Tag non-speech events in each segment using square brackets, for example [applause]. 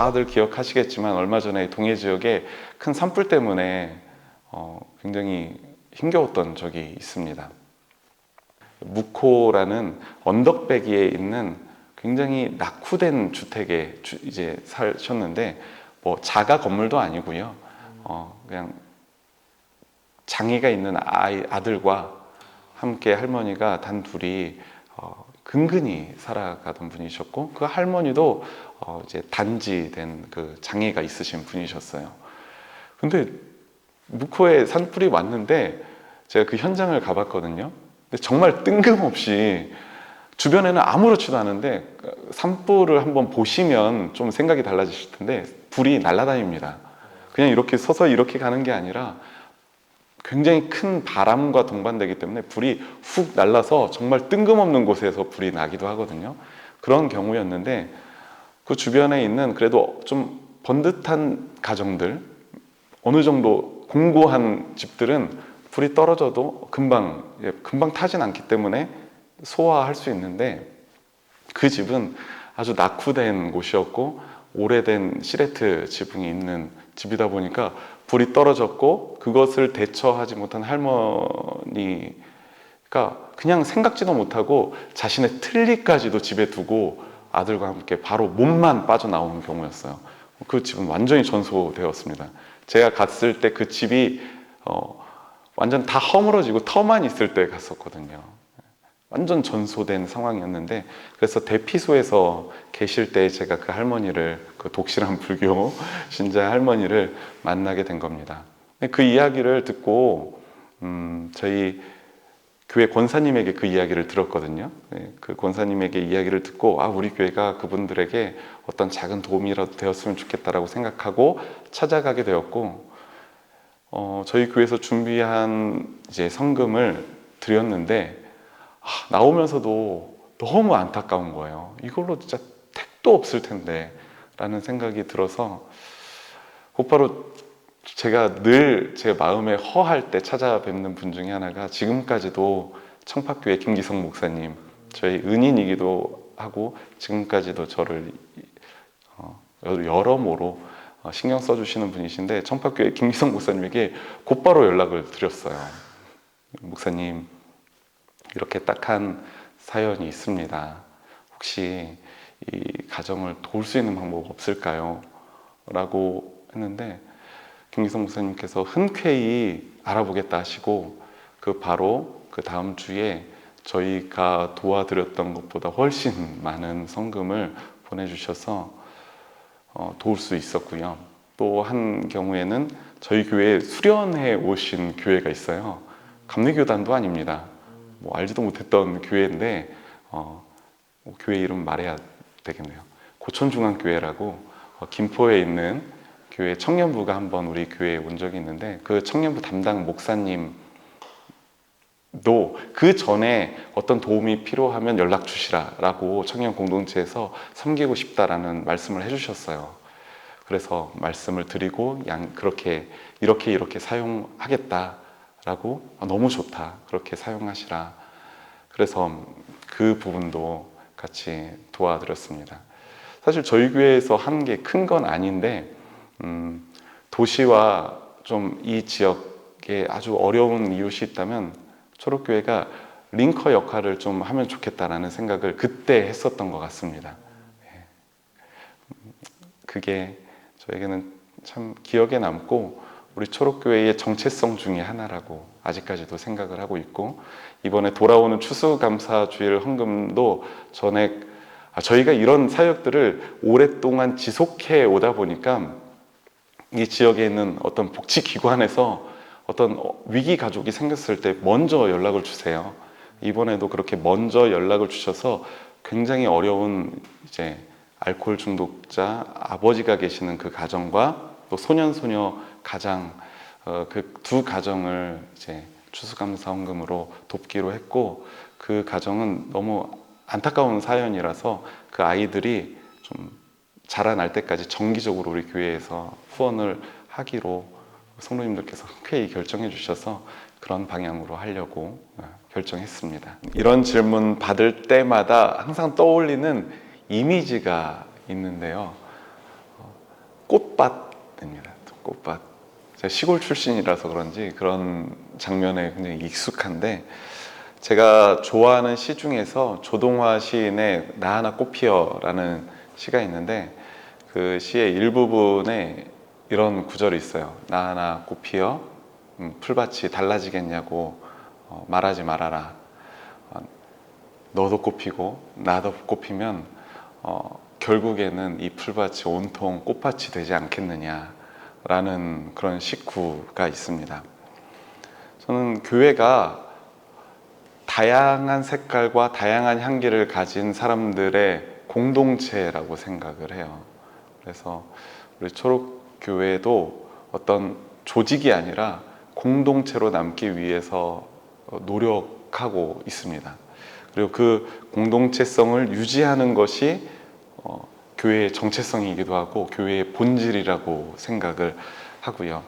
다들 기억하시겠지만 얼마 전에 동해 지역에 큰 산불 때문에 어, 굉장히 힘겨웠던 적이 있습니다. 묵호라는 언덕배기에 있는 굉장히 낙후된 주택에 주- 이제 사셨는데 뭐 자가 건물도 아니고요. 어, 그냥 장애가 있는 아이, 아들과 함께 할머니가 단 둘이 어, 근근히 살아가던 분이셨고 그 할머니도 어, 이제 단지된 그 장애가 있으신 분이셨어요. 근데 묵호에 산불이 왔는데 제가 그 현장을 가봤거든요. 근데 정말 뜬금없이 주변에는 아무렇지도 않은데 산불을 한번 보시면 좀 생각이 달라지실 텐데 불이 날아다닙니다. 그냥 이렇게 서서 이렇게 가는 게 아니라 굉장히 큰 바람과 동반되기 때문에 불이 훅 날라서 정말 뜬금없는 곳에서 불이 나기도 하거든요. 그런 경우였는데 그 주변에 있는 그래도 좀 번듯한 가정들 어느 정도 공고한 집들은 불이 떨어져도 금방 예, 금방 타진 않기 때문에 소화할 수 있는데 그 집은 아주 낙후된 곳이었고 오래된 시레트 지붕이 있는 집이다 보니까 불이 떨어졌고 그것을 대처하지 못한 할머니가 그냥 생각지도 못하고 자신의 틀니까지도 집에 두고 아들과 함께 바로 몸만 빠져나오는 경우였어요. 그 집은 완전히 전소되었습니다. 제가 갔을 때 그 집이 어, 완전 다 허물어지고 터만 있을 때 갔었거든요. 완전 전소된 상황이었는데 그래서 대피소에서 계실 때 제가 그 할머니를 그 독실한 불교 [laughs] 신자 할머니를 만나게 된 겁니다. 그 이야기를 듣고 음, 저희 교회 권사님에게 그 이야기를 들었거든요. 네, 그 권사님에게 이야기를 듣고 아 우리 교회가 그분들에게 어떤 작은 도움이라도 되었으면 좋겠다라고 생각하고 찾아가게 되었고 어, 저희 교회에서 준비한 이제 성금을 드렸는데 아, 나오면서도 너무 안타까운 거예요. 이걸로 진짜 택도 없을 텐데 라는 생각이 들어서 곧바로 제가 늘 제 마음에 허할 때 찾아뵙는 분 중에 하나가 지금까지도 청파교회 김기성 목사님 저희 은인이기도 하고 지금까지도 저를 어, 여러모로 어, 신경 써주시는 분이신데 청파교회 김기성 목사님에게 곧바로 연락을 드렸어요. 목사님 이렇게 딱한 사연이 있습니다. 혹시 이 가정을 도울 수 있는 방법 없을까요? 라고 했는데 김기성 목사님께서 흔쾌히 알아보겠다 하시고 그 바로 그 다음 주에 저희가 도와드렸던 것보다 훨씬 많은 성금을 보내주셔서 어, 도울 수 있었고요. 또 한 경우에는 저희 교회에 수련회 오신 교회가 있어요. 감리교단도 아닙니다. 뭐 알지도 못했던 교회인데 어, 뭐 교회 이름 말해야 되겠네요. 고천중앙교회라고 어, 김포에 있는 교회 청년부가 한번 우리 교회에 온 적이 있는데 그 청년부 담당 목사님 도 그 전에 어떤 도움이 필요하면 연락 주시라라고 청년 공동체에서 섬기고 싶다라는 말씀을 해주셨어요. 그래서 말씀을 드리고 양 그렇게 이렇게 이렇게 사용하겠다 라고 아, 너무 좋다 그렇게 사용하시라. 그래서 그 부분도 같이 도와드렸습니다. 사실 저희 교회에서 한 게 큰 건 아닌데 음, 도시와 좀 이 지역에 아주 어려운 이웃이 있다면 초록교회가 링커 역할을 좀 하면 좋겠다라는 생각을 그때 했었던 것 같습니다. 예. 음, 그게 저에게는 참 기억에 남고 우리 초록교회의 정체성 중의 하나라고 아직까지도 생각을 하고 있고 이번에 돌아오는 추수감사주일 헌금도 전에 아, 저희가 이런 사역들을 오랫동안 지속해 오다 보니까 이 지역에 있는 어떤 복지기관에서 어떤 위기 가족이 생겼을 때 먼저 연락을 주세요. 이번에도 그렇게 먼저 연락을 주셔서 굉장히 어려운 이제 알코올 중독자 아버지가 계시는 그 가정과 또 소년 소녀 가장 어, 그 두 가정을 이제 추수감사헌금으로 돕기로 했고 그 가정은 너무 안타까운 사연이라서 그 아이들이 좀 자라날 때까지 정기적으로 우리 교회에서 후원을 하기로 성도님들께서 흔쾌히 결정해 주셔서 그런 방향으로 하려고 어, 결정했습니다. 이런 질문 받을 때마다 항상 떠올리는 이미지가 있는데요. 어, 꽃밭입니다. 꽃밭. 제가 시골 출신이라서 그런지 그런 장면에 굉장히 익숙한데 제가 좋아하는 시 중에서 조동화 시인의 나 하나 꽃피어라는 시가 있는데 그 시의 일부분에 이런 구절이 있어요. 나 하나 꽃피어 음, 풀밭이 달라지겠냐고 어, 말하지 말아라. 어, 너도 꽃피고 나도 꽃피면 어, 결국에는 이 풀밭이 온통 꽃밭이 되지 않겠느냐 라는 그런 식구가 있습니다. 저는 교회가 다양한 색깔과 다양한 향기를 가진 사람들의 공동체라고 생각을 해요. 그래서 우리 초록교회도 어떤 조직이 아니라 공동체로 남기 위해서 노력하고 있습니다. 그리고 그 공동체성을 유지하는 것이 어, 교회의 정체성이기도 하고 교회의 본질이라고 생각을 하고요.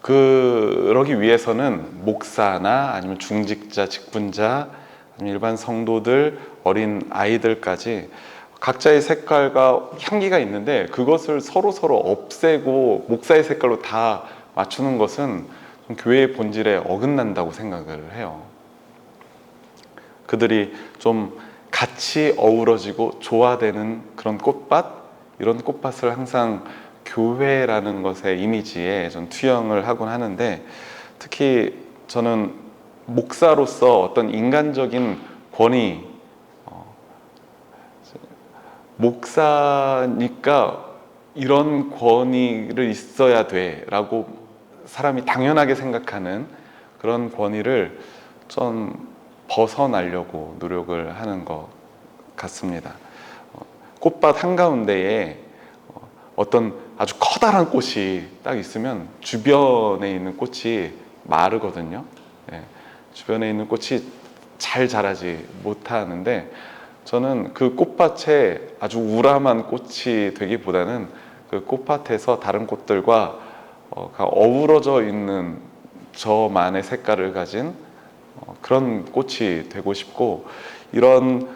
그러기 위해서는 목사나 아니면 중직자, 직분자, 아니면 일반 성도들, 어린 아이들까지 각자의 색깔과 향기가 있는데 그것을 서로 서로 없애고 목사의 색깔로 다 맞추는 것은 좀 교회의 본질에 어긋난다고 생각을 해요. 그들이 좀 같이 어우러지고 조화되는 그런 꽃밭? 이런 꽃밭을 항상 교회라는 것의 이미지에 좀 투영을 하곤 하는데 특히 저는 목사로서 어떤 인간적인 권위 어, 목사니까 이런 권위를 있어야 돼라고 사람이 당연하게 생각하는 그런 권위를 좀 벗어나려고 노력을 하는 것 같습니다. 어, 꽃밭 한가운데에 어, 어떤 아주 커다란 꽃이 딱 있으면 주변에 있는 꽃이 마르거든요. 예, 주변에 있는 꽃이 잘 자라지 못하는데 저는 그 꽃밭에 아주 우람한 꽃이 되기보다는 그 꽃밭에서 다른 꽃들과 어, 어우러져 있는 저만의 색깔을 가진 어, 그런 꽃이 되고 싶고 이런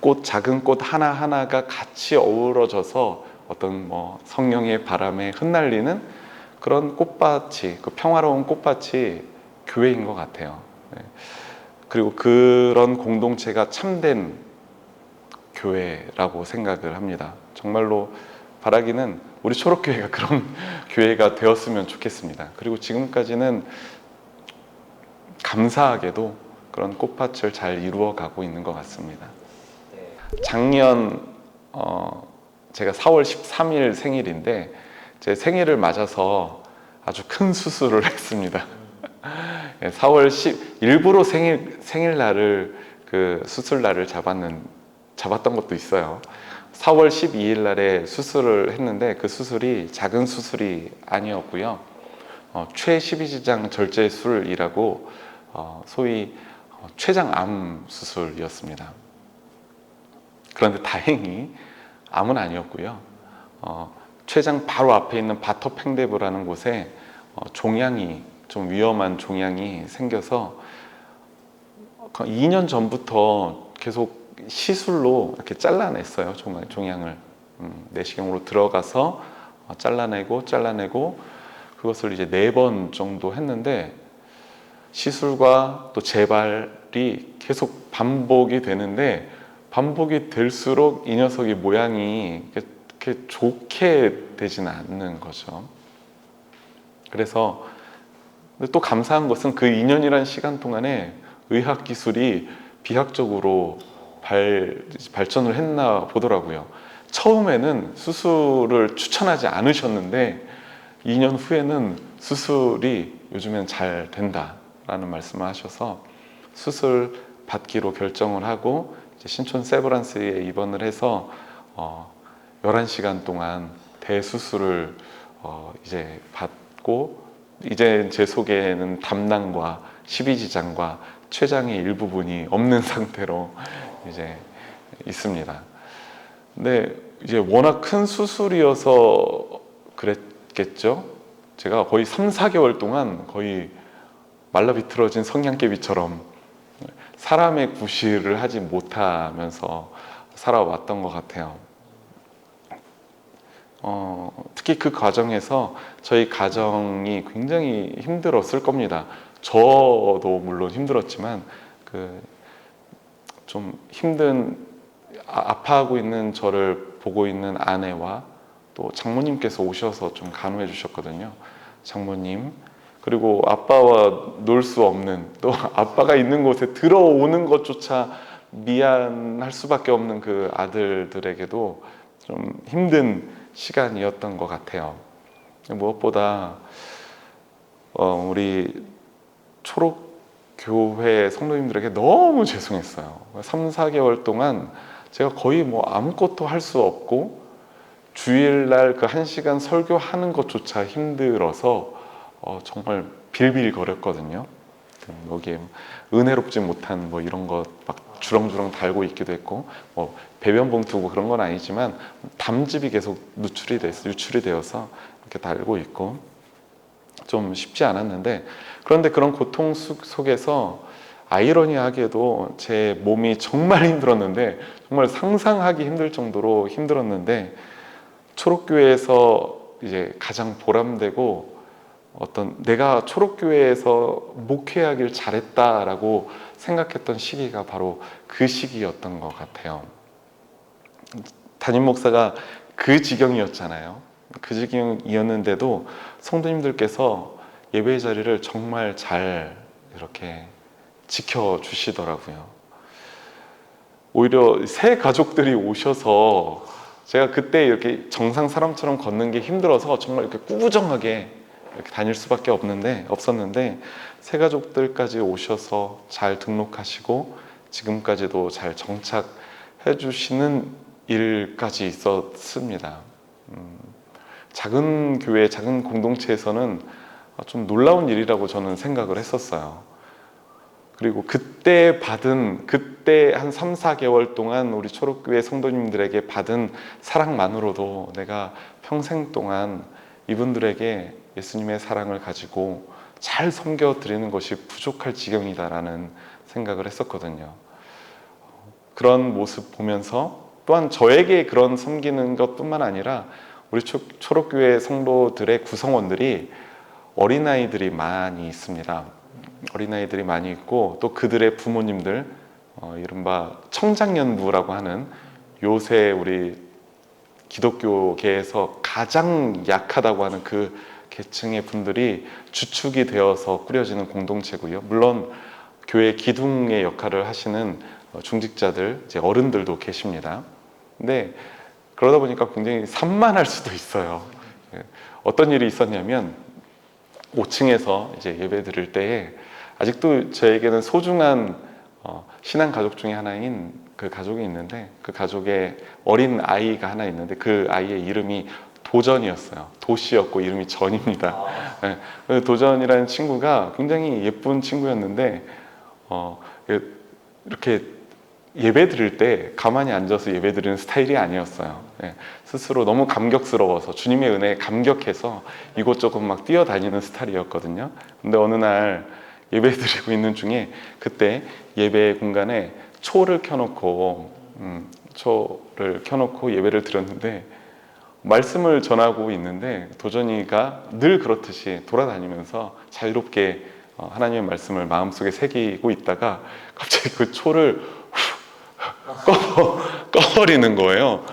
꽃 작은 꽃 하나 하나가 같이 어우러져서 어떤 뭐 성령의 바람에 흩날리는 그런 꽃밭이 그 평화로운 꽃밭이 교회인 것 같아요. 네. 그리고 그런 공동체가 참된 교회라고 생각을 합니다. 정말로 바라기는 우리 초록교회가 그런 [laughs] 교회가 되었으면 좋겠습니다. 그리고 지금까지는 감사하게도 그런 꽃밭을 잘 이루어 가고 있는 것 같습니다. 작년 어, 제가 4월 13일 생일인데 제 생일을 맞아서 아주 큰 수술을 [laughs] 했습니다. 4월 10 일부러 생일 생일날을 그 수술 날을 잡았는 잡았던 것도 있어요. 4월 12일 날에 수술을 했는데 그 수술이 작은 수술이 아니었고요. 어, 최12지장 절제술이라고 어, 소위 어, 췌장암 수술이었습니다. 그런데 다행히 암은 아니었고요. 어, 췌장 바로 앞에 있는 바토팽데브라는 곳에 어, 종양이 좀 위험한 종양이 생겨서 2년 전부터 계속 시술로 이렇게 잘라냈어요 종- 종양을 음, 내시경으로 들어가서 어, 잘라내고 잘라내고 그것을 이제 네 번 정도 했는데 시술과 또 재발이 계속 반복이 되는데 반복이 될수록 이 녀석의 모양이 이렇게 좋게 되지는 않는 거죠. 그래서 또 감사한 것은 그 2년이라는 시간 동안에 의학 기술이 비학적으로 발, 발전을 했나 보더라고요. 처음에는 수술을 추천하지 않으셨는데 2년 후에는 수술이 요즘엔 잘 된다 라는 말씀을 하셔서 수술 받기로 결정을 하고 신촌 세브란스에 입원을 해서 어, 11시간 동안 대수술을 어, 이제 받고 이제 제 속에는 담낭과 십이지장과 췌장의 일부분이 없는 [laughs] 상태로 이제 있습니다. 근데 이제 워낙 큰 수술이어서 그랬겠죠. 제가 거의 3, 4개월 동안 거의 말라비틀어진 성냥개비처럼 사람의 구실을 하지 못하면서 살아왔던 것 같아요. 어, 특히 그 과정에서 저희 가정이 굉장히 힘들었을 겁니다. 저도 물론 힘들었지만 그 좀 힘든 아- 아파하고 있는 저를 보고 있는 아내와 또 장모님께서 오셔서 좀 간호해 주셨거든요. 장모님 그리고 아빠와 놀 수 없는 또 [laughs] 아빠가 있는 곳에 들어오는 것조차 미안할 수밖에 없는 그 아들들에게도 좀 힘든 시간이었던 것 같아요. 무엇보다 어, 우리 초록 교회 성도님들에게 너무 죄송했어요. 3, 4개월 동안 제가 거의 뭐 아무것도 할 수 없고 주일날 그한 시간 설교하는 것조차 힘들어서 어, 정말 빌빌거렸거든요. 여기에 은혜롭지 못한 뭐 이런 것 막 주렁주렁 달고 있기도 했고 뭐 배변 봉투고 그런 건 아니지만 담즙이 계속 누출이 돼서 유출이 되어서 이렇게 달고 있고 좀 쉽지 않았는데 그런데 그런 고통 속- 속에서 아이러니하게도 제 몸이 정말 힘들었는데 정말 상상하기 힘들 정도로 힘들었는데 초록교회에서 이제 가장 보람되고 어떤 내가 초록교회에서 목회하길 잘했다라고 생각했던 시기가 바로 그 시기였던 것 같아요. 담임 목사가 그 지경이었잖아요. 그 지경이었는데도 성도님들께서 예배 자리를 정말 잘 이렇게 지켜주시더라고요. 오히려 새 가족들이 오셔서 제가 그때 이렇게 정상 사람처럼 걷는 게 힘들어서 정말 이렇게 꾸부정하게 이렇게 다닐 수밖에 없는데 없었는데 새 가족들까지 오셔서 잘 등록하시고 지금까지도 잘 정착해 주시는 일까지 있었습니다. 음, 작은 교회, 작은 공동체에서는 좀 놀라운 일이라고 저는 생각을 했었어요. 그리고 그때 받은 그때 한 3, 4개월 동안 우리 초록교회 성도님들에게 받은 사랑만으로도 내가 평생 동안 이분들에게 예수님의 사랑을 가지고 잘 섬겨 드리는 것이 부족할 지경이다라는 생각을 했었거든요. 그런 모습 보면서 또한 저에게 그런 섬기는 것뿐만 아니라 우리 초, 초록교회 성도들의 구성원들이 어린아이들이 많이 있습니다. 어린아이들이 많이 있고 또 그들의 부모님들 어, 이른바 청장년부라고 하는 요새 우리 기독교계에서 가장 약하다고 하는 그 계층의 분들이 주축이 되어서 꾸려지는 공동체고요. 물론 교회 기둥의 역할을 하시는 어, 중직자들, 이제 어른들도 계십니다. 근데 그러다 보니까 굉장히 산만할 수도 있어요. 예, 어떤 일이 있었냐면 5층에서 이제 예배 드릴 때에 아직도 저에게는 소중한 어, 신앙 가족 중에 하나인 그 가족이 있는데 그 가족의 어린 아이가 하나 있는데 그 아이의 이름이 도전이었어요. 도시였고 이름이 전입니다. 네, 그 도전이라는 친구가 굉장히 예쁜 친구였는데 어, 이렇게 예배 드릴 때 가만히 앉아서 예배 드리는 스타일이 아니었어요. 예, 스스로 너무 감격스러워서 주님의 은혜에 감격해서 이곳저곳 막 뛰어다니는 스타일이었거든요. 근데 어느 날 예배 드리고 있는 중에 그때 예배 공간에 초를 켜놓고 음, 초를 켜놓고 예배를 드렸는데 말씀을 전하고 있는데 도전이가 늘 그렇듯이 돌아다니면서 자유롭게 어, 하나님의 말씀을 마음속에 새기고 있다가 갑자기 그 초를 꺼, 꺼버리는 거예요.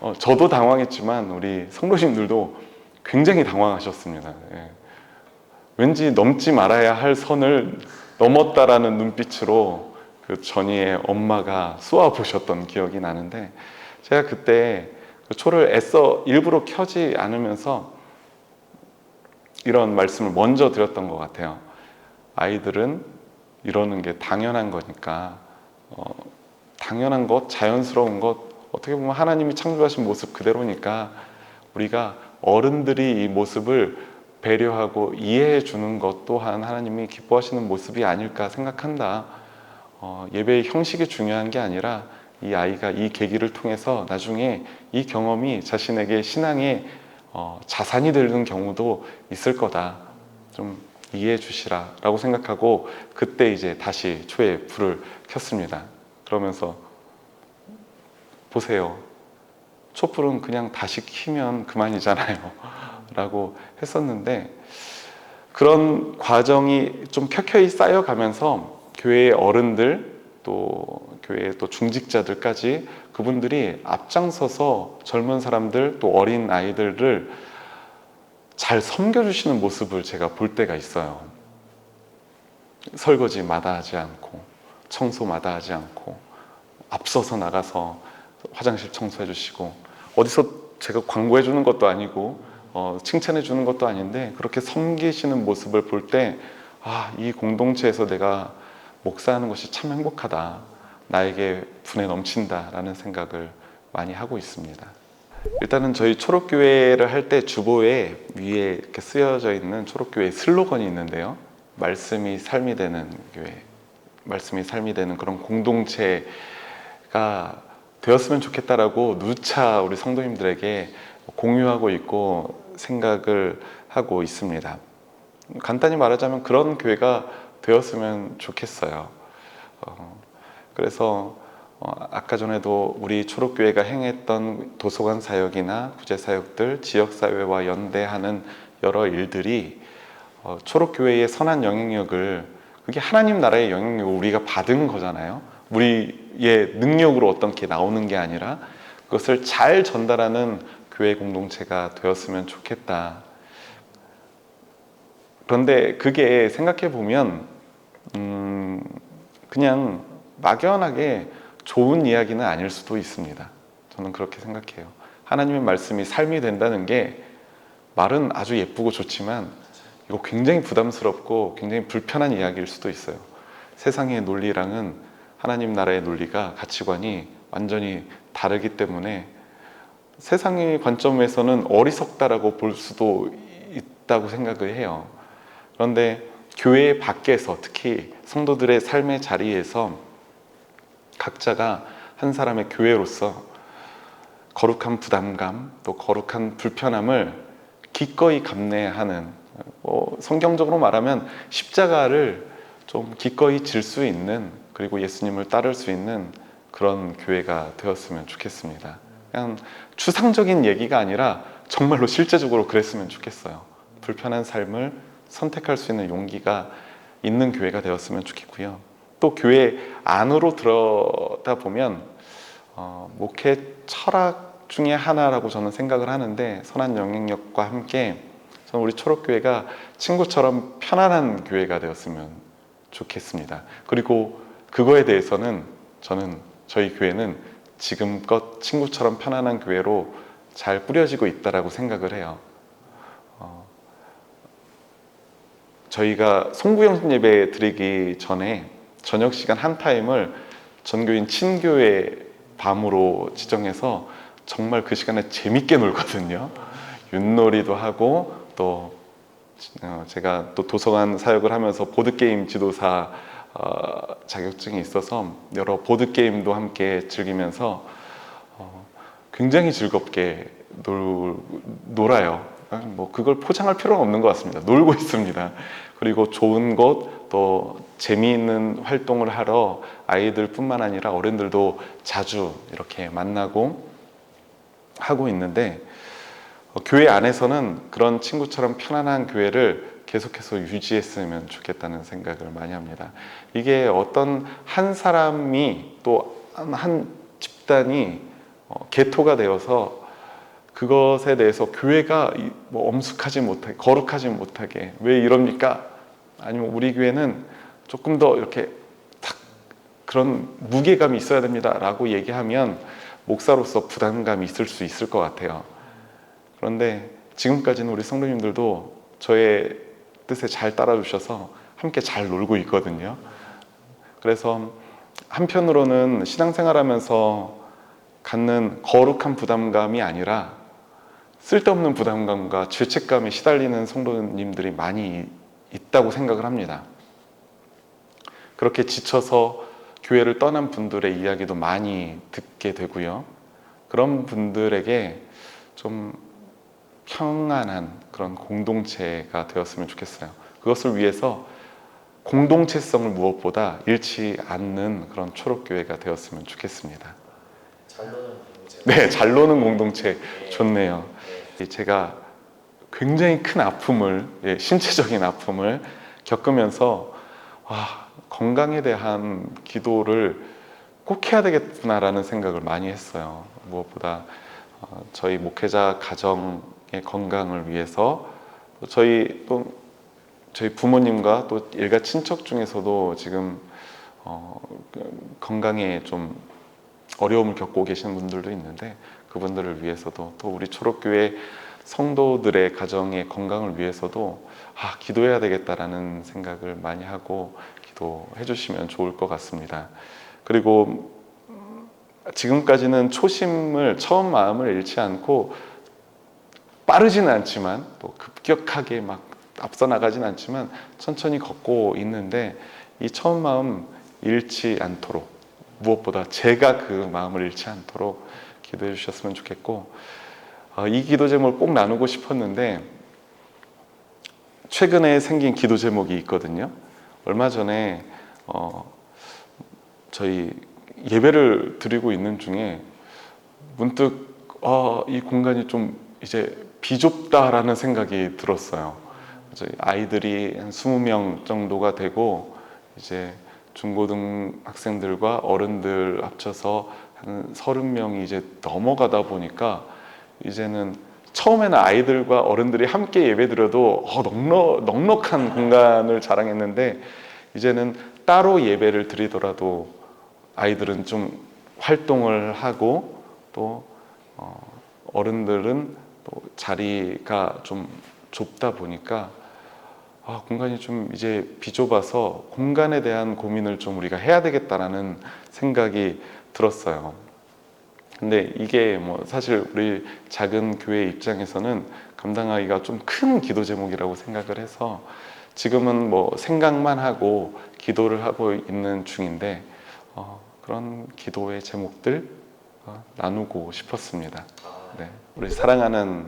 어, 저도 당황했지만 우리 성도님들도 굉장히 당황하셨습니다. 예. 왠지 넘지 말아야 할 선을 넘었다라는 눈빛으로 그 전이의 엄마가 쏘아 보셨던 기억이 나는데 제가 그때 그 초를 애써 일부러 켜지 않으면서 이런 말씀을 먼저 드렸던 것 같아요. 아이들은 이러는 게 당연한 거니까 어, 당연한 것, 자연스러운 것, 어떻게 보면 하나님이 창조하신 모습 그대로니까 우리가 어른들이 이 모습을 배려하고 이해해 주는 것 또한 하나님이 기뻐하시는 모습이 아닐까 생각한다. 어, 예배의 형식이 중요한 게 아니라 이 아이가 이 계기를 통해서 나중에 이 경험이 자신에게 신앙의 어, 자산이 되는 경우도 있을 거다. 좀 이해해 주시라 라고 생각하고 그때 이제 다시 초에 불을 켰습니다. 그러면서 보세요. 촛불은 그냥 다시 키면 그만이잖아요. [laughs] 라고 했었는데 그런 과정이 좀 켜켜이 쌓여가면서 교회의 어른들 또 교회의 또 중직자들까지 그분들이 앞장서서 젊은 사람들 또 어린 아이들을 잘 섬겨주시는 모습을 제가 볼 때가 있어요. 설거지 마다 하지 않고 청소 마다 하지 않고 앞서서 나가서 화장실 청소해 주시고 어디서 제가 광고해 주는 것도 아니고 어, 칭찬해 주는 것도 아닌데 그렇게 섬기시는 모습을 볼 때 아, 이 공동체에서 내가 목사하는 것이 참 행복하다. 나에게 분에 넘친다라는 생각을 많이 하고 있습니다. 일단은 저희 초록교회를 할 때 주보에 위에 이렇게 쓰여져 있는 초록교회 슬로건이 있는데요. 말씀이 삶이 되는 교회, 말씀이 삶이 되는 그런 공동체가 되었으면 좋겠다라고 누차 우리 성도님들에게 공유하고 있고 생각을 하고 있습니다. 간단히 말하자면 그런 교회가 되었으면 좋겠어요. 어, 그래서 어, 아까 전에도 우리 초록교회가 행했던 도서관 사역이나 구제 사역들, 지역 사회와 연대하는 여러 일들이 어, 초록교회의 선한 영향력을 그게 하나님 나라의 영향력을 우리가 받은 거잖아요. 우리의 능력으로 어떤 게 나오는 게 아니라 그것을 잘 전달하는 교회 공동체가 되었으면 좋겠다. 그런데 그게 생각해 보면 음, 그냥 막연하게 좋은 이야기는 아닐 수도 있습니다. 저는 그렇게 생각해요. 하나님의 말씀이 삶이 된다는 게 말은 아주 예쁘고 좋지만 이거 굉장히 부담스럽고 굉장히 불편한 이야기일 수도 있어요. 세상의 논리랑은 하나님 나라의 논리가 가치관이 완전히 다르기 때문에 세상의 관점에서는 어리석다라고 볼 수도 있다고 생각을 해요. 그런데 교회 밖에서 특히 성도들의 삶의 자리에서 각자가 한 사람의 교회로서 거룩한 부담감 또 거룩한 불편함을 기꺼이 감내하는 뭐 성경적으로 말하면 십자가를 좀 기꺼이 질 수 있는 그리고 예수님을 따를 수 있는 그런 교회가 되었으면 좋겠습니다. 그냥 추상적인 얘기가 아니라 정말로 실제적으로 그랬으면 좋겠어요. 불편한 삶을 선택할 수 있는 용기가 있는 교회가 되었으면 좋겠고요. 또 교회 안으로 들어다 보면 어, 목회 철학 중에 하나라고 저는 생각을 하는데 선한 영향력과 함께 저는 우리 초록교회가 친구처럼 편안한 교회가 되었으면 좋겠습니다. 그리고 그거에 대해서는 저는 저희 교회는 지금껏 친구처럼 편안한 교회로 잘 뿌려지고 있다라고 생각을 해요. 어, 저희가 송구영 예배 드리기 전에 저녁 시간 한 타임을 전교인 친교회 밤으로 지정해서 정말 그 시간에 재밌게 놀거든요. 윷놀이도 하고 또 어, 제가 또 도서관 사역을 하면서 보드 게임 지도사 어, 자격증이 있어서 여러 보드 게임도 함께 즐기면서 어, 굉장히 즐겁게 놀, 놀아요. 뭐 그걸 포장할 필요는 없는 것 같습니다. 놀고 있습니다. 그리고 좋은 곳또 재미있는 활동을 하러 아이들뿐만 아니라 어른들도 자주 이렇게 만나고 하고 있는데 어, 교회 안에서는 그런 친구처럼 편안한 교회를 계속해서 유지했으면 좋겠다는 생각을 많이 합니다. 이게 어떤 한 사람이 또 한 집단이 어, 개토가 되어서 그것에 대해서 교회가 이- 뭐 엄숙하지 못하게 거룩하지 못하게 왜 이럽니까? 아니면 우리 교회는 조금 더 이렇게 탁 그런 무게감이 있어야 됩니다 라고 얘기하면 목사로서 부담감이 있을 수 있을 것 같아요. 그런데 지금까지는 우리 성도님들도 저의 뜻에 잘 따라주셔서 함께 잘 놀고 있거든요. 그래서 한편으로는 신앙생활 하면서 갖는 거룩한 부담감이 아니라 쓸데없는 부담감과 죄책감에 시달리는 성도님들이 많이 있다고 생각을 합니다. 그렇게 지쳐서 교회를 떠난 분들의 이야기도 많이 듣게 되고요. 그런 분들에게 좀 평안한 그런 공동체가 되었으면 좋겠어요. 그것을 위해서 공동체성을 무엇보다 잃지 않는 그런 초록교회가 되었으면 좋겠습니다. 잘 노는 공동체. 네, 잘 노는 공동체 좋네요. 제가 굉장히 큰 아픔을, 예, 신체적인 아픔을 겪으면서 와, 건강에 대한 기도를 꼭 해야 되겠구나라는 생각을 많이 했어요. 무엇보다 어, 저희 목회자 가정의 건강을 위해서 또 저희 또 저희 부모님과 또 일가 친척 중에서도 지금 어, 그 건강에 좀 어려움을 겪고 계시는 분들도 있는데 그분들을 위해서도 또 우리 초록교회 성도들의 가정의 건강을 위해서도 아 기도해야 되겠다라는 생각을 많이 하고 기도해 주시면 좋을 것 같습니다. 그리고 음, 지금까지는 초심을 처음 마음을 잃지 않고 빠르지는 않지만 또 급격하게 막 앞서 나가진 않지만 천천히 걷고 있는데 이 처음 마음 잃지 않도록 무엇보다 제가 그 마음을 잃지 않도록 기도해 주셨으면 좋겠고 어, 이 기도 제목을 꼭 나누고 싶었는데 최근에 생긴 기도 제목이 있거든요. 얼마 전에 어, 저희 예배를 드리고 있는 중에 문득 아, 이 공간이 좀 이제 비좁다라는 생각이 들었어요. 아이들이 한 20명 정도가 되고 이제 중고등 학생들과 어른들 합쳐서 한 30명이 이제 넘어가다 보니까 이제는 처음에는 아이들과 어른들이 함께 예배드려도 어, 넉넉, 넉넉한 공간을 자랑했는데 이제는 따로 예배를 드리더라도 아이들은 좀 활동을 하고 또 어, 어른들은 또 자리가 좀 좁다 보니까 아, 공간이 좀 이제 비좁아서 공간에 대한 고민을 좀 우리가 해야 되겠다라는 생각이 들었어요. 근데 이게 뭐 사실 우리 작은 교회 입장에서는 감당하기가 좀 큰 기도 제목이라고 생각을 해서 지금은 뭐 생각만 하고 기도를 하고 있는 중인데 어, 그런 기도의 제목들 어, 나누고 싶었습니다. 네, 우리 사랑하는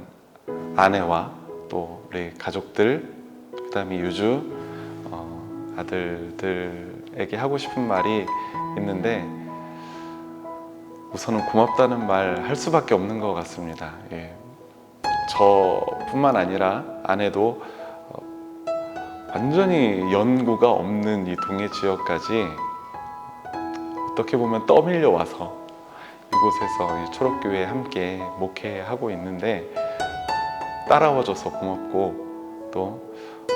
아내와 또 우리 가족들 그다음에 유주 어, 아들들에게 하고 싶은 말이 있는데 우선은 고맙다는 말 할 수밖에 없는 것 같습니다. 예. 저뿐만 아니라 아내도 어, 완전히 연고가 없는 이 동해 지역까지 어떻게 보면 떠밀려 와서 이곳에서 이 초록교회에 함께 목회하고 있는데 따라와줘서 고맙고 또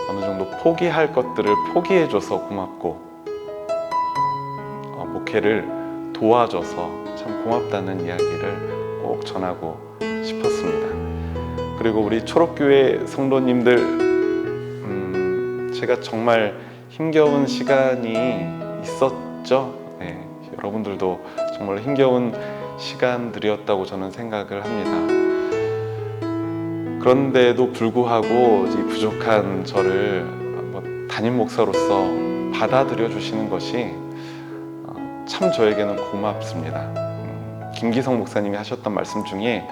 어느 정도 포기할 것들을 포기해줘서 고맙고 어, 목회를 도와줘서 참 고맙다는 이야기를 꼭 전하고 싶었습니다. 그리고 우리 초록교회 성도님들, 음, 제가 정말 힘겨운 시간이 있었죠. 네, 여러분들도 정말 힘겨운 시간들이었다고 저는 생각을 합니다. 그런데도 불구하고 이 부족한 저를 뭐 담임 목사로서 받아들여 주시는 것이 어, 참 저에게는 고맙습니다. 음, 김기성 목사님이 하셨던 말씀 중에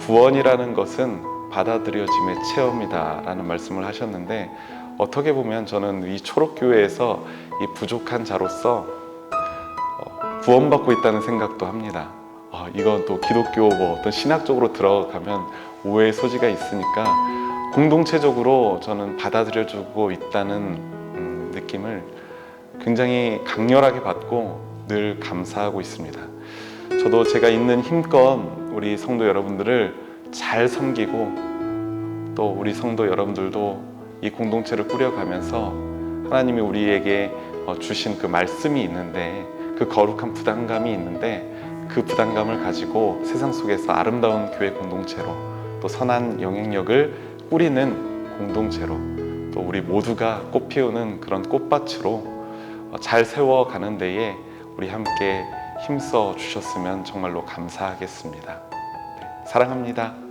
구원이라는 것은 받아들여짐의 체험이다라는 말씀을 하셨는데 어떻게 보면 저는 이 초록교회에서 이 부족한 자로서 어, 구원받고 있다는 생각도 합니다. 어, 이건 또 기독교 뭐 어떤 신학적으로 들어가면 오해의 소지가 있으니까 공동체적으로 저는 받아들여주고 있다는 음, 느낌을 굉장히 강렬하게 받고 늘 감사하고 있습니다. 저도 제가 있는 힘껏 우리 성도 여러분들을 잘 섬기고 또 우리 성도 여러분들도 이 공동체를 꾸려가면서 하나님이 우리에게 어, 주신 그 말씀이 있는데 그 거룩한 부담감이 있는데 그 부담감을 가지고 세상 속에서 아름다운 교회 공동체로 또 선한 영향력을 뿌리는 공동체로 또 우리 모두가 꽃 피우는 그런 꽃밭으로 어, 잘 세워가는 데에 우리 함께 힘써 주셨으면 정말로 감사하겠습니다. 네, 사랑합니다.